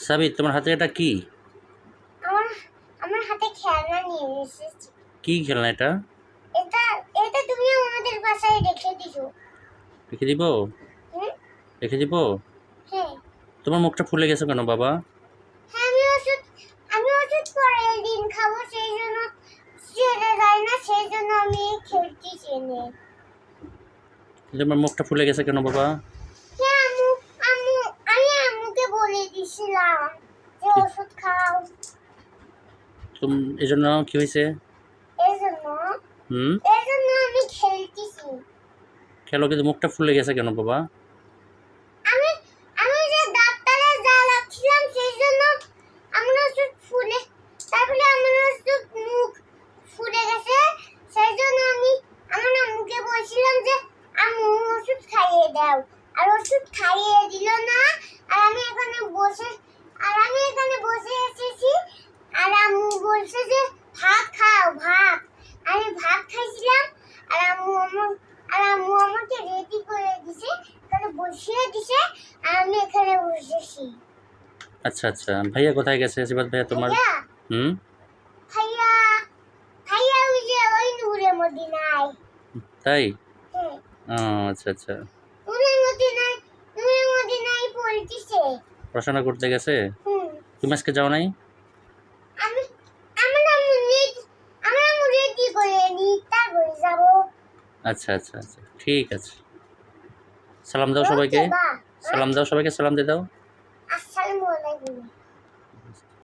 সাবিত তোমার হাতে এটা কি? আমার আমার হাতে খেলনা নিয়ে এসেছি। কি খেলনা এটা? এটা এটা তুমি আমাদের বাসায় রেখে দিছো। রেখে দিব? রেখে দিব? হ্যাঁ। তোমার মুখটা ফুলে গেছে কেন বাবা? হ্যাঁ আমি ওষুধ আমি ওষুধ পরের দিন খাব সেই জন্য সেরে যায় না সেই জন্য আমি খেলতেছি নে তোমার মুখটা ফুলে গেছে কেন বাবা হ্যাঁ আম্মু আম্মু আমি আম্মুকে বলে দিছিলাম যে ওষুধ খাও। তুম এই জন্য কি হয়েছে এই জন্য হুম? এই জন্য আমি খেলতেছি। খেলো কিন্তু মুখটা ফুলে গেছে কেন বাবা? আমি আমি যে ডাক্তারে জ্বালাচ্ছিলাম সেই জন্য আমার ওষুধ ফুলে তারপরে আমার ওষুধ মুখ ফুলে গেছে সেই জন্য আমি আমার আম্মুকে বলছিলাম যে আম্মু ওষুধ খাইয়ে দাও। আর ওষুধ খাইয়ে দিল না। আর আমি এখানে বসে আর আমি এখানে বসে এসেছি। আর আম্মু বলছে যে ভাত খাও ভাত। আমি ভাত খাইছিলাম আর আম্মু আমার আর আম্মু আমাকে রেডি করে দিছে এখানে বসিয়ে দিছে আর আমি এখানে বসেছি। আচ্ছা আচ্ছা। ভাইয়া কোথায় গেছে? সিবাত ভাইয়া তোমার হুম? ভাইয়া ভাইয়া ওই যে ওই নূরে মদিনায়। তাই? হ্যাঁ। আচ্ছা আচ্ছা নূরে মদিনায় নূরে মদিনায় পড়তেছে পড়াশোনা করতে গেছে? তুমি আজকে যাও নাই? আচ্ছা আচ্ছা আচ্ছা ঠিক আছে। সালাম দাও সবাইকে। সালাম দাও সবাইকে সালাম দিয়ে দাও। আসসালামু আলাইকুম।